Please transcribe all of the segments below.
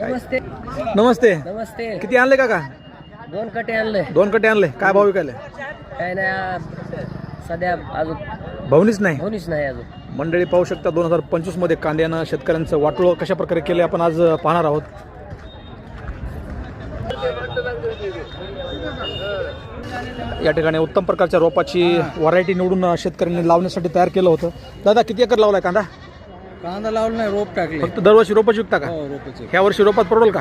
नमस्ते. नमस्ते. नमस्ते. किती आणले काका? दोन कटे आणले. दोन कटे आणले. काय भाव विकायले? काय नाही आ, सध्या अजून. भावनीच नाही. होणीच नाही अजून. मंडळी पाहू शकता दोन हजार पंचवीसमध्ये कांद्यानं शेतकऱ्यांचं वाटोळं कशा प्रकारे केले आपण आज अ, पाहणार आहोत. या ठिकाणी उत्तम प्रकारच्या रोपाची व्हरायटी निवडून अ, शेतकऱ्यांनी लावण्यासाठी तयार केलं होतं. दादा किती एकर लावलाय कांदा? कांदा लावला नाही रोप टाकले. फक्त दरवर्षी रोपच विकता का? हो रोपाचे ह्या वर्षी रोपात पडवल का?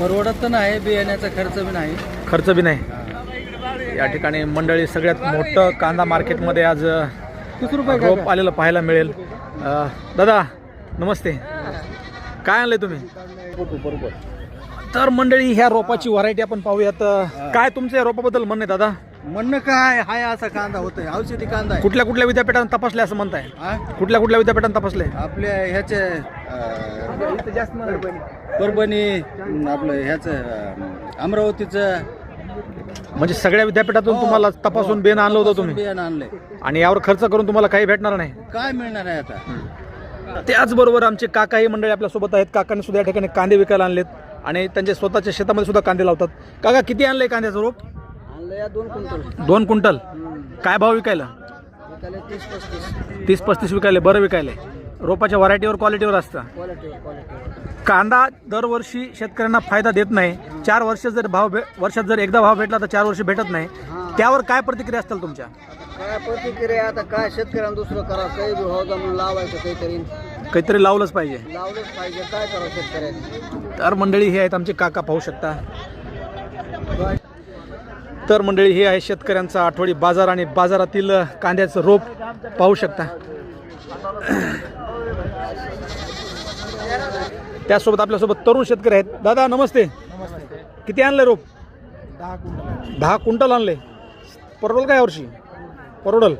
परवडत तर नाही बियाण्याचा खर्च बी नाही. खर्च बी नाही. या ठिकाणी मंडळी सगळ्यात मोठं कांदा मार्केटमध्ये आज रुपये रोप आलेलं पाहायला मिळेल. दादा नमस्ते. काय आणलंय तुम्ही? तर मंडळी ह्या रोपाची व्हरायटी आपण पाहूयात. काय तुमचं या रोपाबद्दल म्हणणं आहे दादा? म्हणणं काय? हाय असा कांदा होतोय. औषधी कांदा आहे. कुठल्या कुठल्या विद्यापीठांना तपासले असं म्हणताय? हा? कुठल्या कुठल्या विद्यापीठांना तपासले? आपल्या ह्याचे अं, परभणी अं, आपलं ह्याच अमरावतीचं. म्हणजे सगळ्या विद्यापीठातून तुम्हाला तपासून बेन आणलं होतं तुम्ही? बियाणं आणलंय. आणि यावर खर्च करून तुम्हाला काही भेटणार नाही? काय मिळणार आहे आता? त्याचबरोबर आमचे काकाही मंडळी आपल्यासोबत आहेत. काकांनी सुद्धा या ठिकाणी कांदे विकायला आणलेत. आणि त्यांच्या स्वतःच्या शेतामध्ये सुद्धा कांदे लावतात. काका किती आणलंय कांद्याचं रोप? आणलं दोन क्विंटल. दोन क्विंटल? काय भाव विकायला? तीस पस्तीस. तीस पस्तीस विकायले बरं विकायले. रोपाच्या व्हरायटीवर क्वालिटीवर असतं. कांदा दरवर्षी शेतकऱ्यांना फायदा देत नाही. चार वर्ष जर भाव भे वर्षात जर एकदा भाव भेटला तर चार वर्ष भेटत नाही. त्यावर काय प्रतिक्रिया असतील तुमच्या? काय प्रतिक्रिया आता काय शेतकऱ्यांना दुसरं करा काही भाव जमून लावायचं काहीतरी. काहीतरी लावलंच पाहिजे. लावलंच पाहिजे. काय करावं शेतकऱ्यांनी? तर मंडळी हे आहेत आमचे काका. पाहू शकता. तर मंडळी हे आहे शेतकऱ्यांचा आठवडी बाजार आणि बाजारातील कांद्याचं रोप. पाहू शकता. त्यासोबत आपल्यासोबत तरुण शेतकरी आहेत. दादा नमस्ते. किती आणले रोप? दहा क्विंटल आणले. परवडल काय वर्षी? परवडल.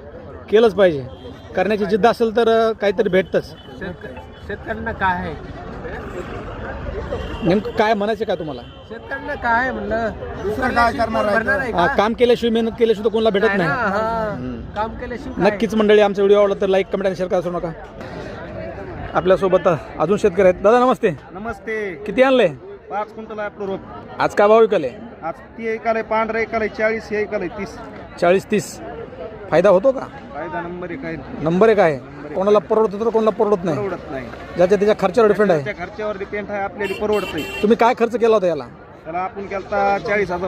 केलंच पाहिजे. करण्याची जिद्द असेल तर काहीतरी भेटतंच. शेतकऱ्यांना काय आहे? नेमकं काय म्हणायचं काय तुम्हाला? शेतकऱ्यांना काय म्हणलं? दुसरं काय करणार आहे हा, काम केल्याशिवाय मेहनत केल्याशिवाय तर कोणाला भेटत नाही हा. काम केल्याशिवाय नक्कीच मंडळी आमचा व्हिडिओ आवडला तर लाईक कमेंट आणि शेअर करा विसरू नका. आपल्यासोबत अजून शेतकरी आहेत. दादा नमस्ते. नमस्ते. किती आणले पाच क्विंटल आहे आपलं रोप. आज काय भाव विकले आज ती एक आलंय पांढरा एक आलंय चाळीस हे एक आलंय तीस. चाळीस तीस. फायदा होतो का? फायदा नंबर एक आहे नंबर एक आहे. कोणाला परवडतं तर कोणाला परवडत नाही. परवडत नाही. ज्याच्या त्याच्या खर्चावर डिपेंड आहे. खर्चावर डिपेंड आहे आपल्याला परवडत नाही तुम्ही काय खर्च केला होता याला? त्याला आपण केलता चाळीस हजार.